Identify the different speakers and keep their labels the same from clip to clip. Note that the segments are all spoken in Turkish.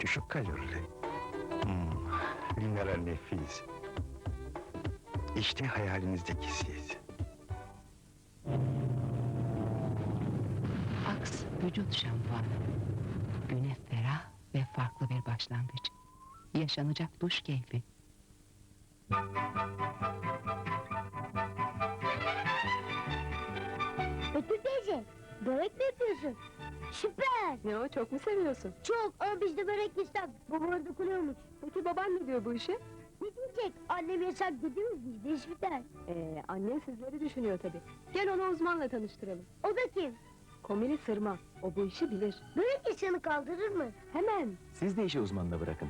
Speaker 1: Düşük kalorili. Hmm, mineral nefis. İşte hayalinizdeki siz.
Speaker 2: Aks vücut şampuanı. Güne ferah ve farklı bir başlangıç. Yaşanacak duş keyfi.
Speaker 3: Betül teyze, börek mi yapıyorsun? Süper!
Speaker 4: Ne o çok mu seviyorsun?
Speaker 3: Çok ama biz de börek istek. Babama dokunuyormuş.
Speaker 4: Peki baban ne diyor bu işe?
Speaker 3: Ne diyecek? Annem yasak dedi mi biz de iş biter.
Speaker 4: Ee, annen sizleri düşünüyor tabii. Gel onu uzmanla tanıştıralım.
Speaker 3: O da kim?
Speaker 4: Komili Sırma. O bu işi bilir.
Speaker 3: Börek insanı kaldırır mı?
Speaker 4: Hemen.
Speaker 5: Siz de işi uzmanına bırakın.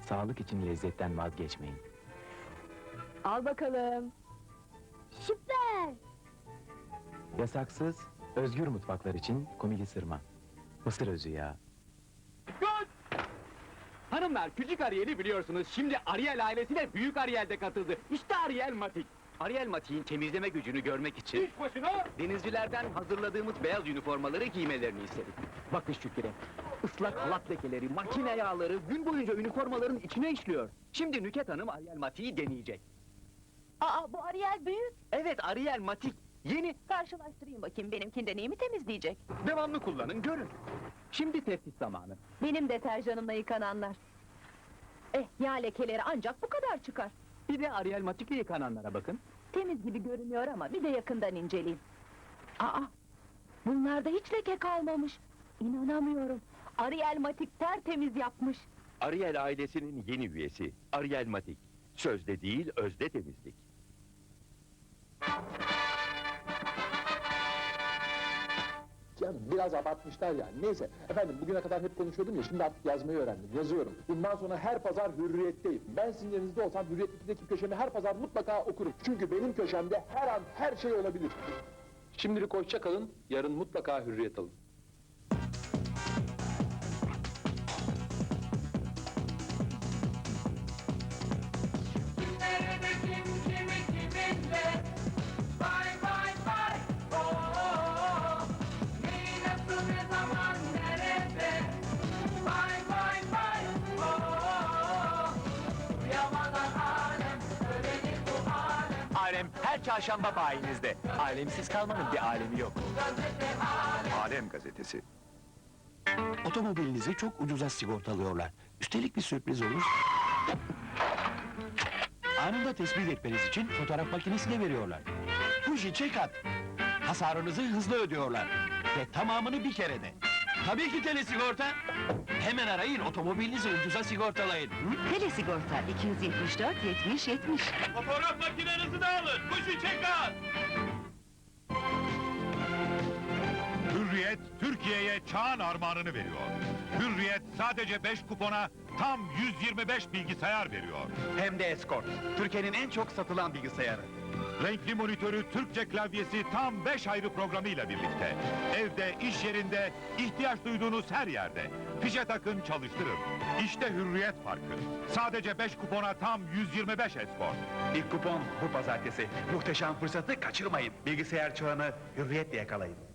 Speaker 5: Sağlık için lezzetten vazgeçmeyin.
Speaker 4: Al bakalım.
Speaker 3: Süper!
Speaker 5: Yasaksız, özgür mutfaklar için komili sırma. Mısır özü yağı.
Speaker 6: Hanımlar küçük Ariel'i biliyorsunuz. Şimdi Ariel ailesine büyük Ariel de katıldı. İşte Ariel Matik. Ariel Matik'in temizleme gücünü görmek için denizcilerden hazırladığımız beyaz üniformaları giymelerini istedik. Bakın şu kire. Islak halat lekeleri, makine yağları gün boyunca üniformaların içine işliyor. Şimdi Nüket Hanım Ariel Matik'i deneyecek.
Speaker 7: Aa bu Ariel büyük.
Speaker 6: Evet Ariel Matik. Yeni,
Speaker 7: Karşılaştırayım bakayım benimkinde neyi mi temizleyecek?
Speaker 6: devamlı kullanın görün. Şimdi tespit zamanı.
Speaker 7: Benim deterjanımla yıkananlar. Eh yağ lekeleri ancak bu kadar çıkar.
Speaker 6: Bir de Ariel Matik'le yıkananlara bakın.
Speaker 7: Temiz gibi görünüyor ama bir de yakından inceleyeyim. Aa bunlarda hiç leke kalmamış. İnanamıyorum. Ariel Matik tertemiz yapmış.
Speaker 8: Ariel ailesinin yeni üyesi Ariel Matik. Sözde değil, özde temizlik.
Speaker 9: Yani biraz abartmışlar yani. Neyse. Efendim bugüne kadar hep konuşuyordum ya şimdi artık yazmayı öğrendim. Yazıyorum. Bundan sonra her pazar hürriyetteyim. Ben sizin yerinizde olsam hürriyetteki köşemi her pazar mutlaka okurum. Çünkü benim köşemde her an her şey olabilir. Şimdilik hoşça kalın. Yarın mutlaka hürriyet alın.
Speaker 5: Alem her çarşamba bayinizde. Alemsiz kalmanın bir alemi yok.
Speaker 1: Alem gazetesi.
Speaker 10: Otomobilinizi çok ucuza sigortalıyorlar. Üstelik bir sürpriz olur. Anında tespit etmeniz için fotoğraf makinesi de veriyorlar. Fuji Check-Up. Hasarınızı hızlı ödüyorlar. Ve tamamını bir kerede. Tabii ki telesigorta. Hemen arayın, otomobilinizi ucuza sigortalayın. Hı?
Speaker 2: Telesigorta 274 70 70.
Speaker 10: Fotoğraf makinenizi de alın. Fuji Check-Up.
Speaker 11: Hürriyet Türkiye'ye çağın armağanını veriyor. Hürriyet sadece 5 kupona tam 125 bilgisayar veriyor.
Speaker 6: Hem de Escort. Türkiye'nin en çok satılan bilgisayarı.
Speaker 11: Renkli monitörü Türkçe klavyesi tam 5 ayrı programıyla birlikte. Evde, iş yerinde, ihtiyaç duyduğunuz her yerde. Fişe takın çalıştırın. İşte Hürriyet farkı. Sadece 5 kupona tam 125 Esport.
Speaker 6: İlk kupon bu pazartesi. Muhteşem fırsatı kaçırmayın. Bilgisayar çağını hürriyetle yakalayın.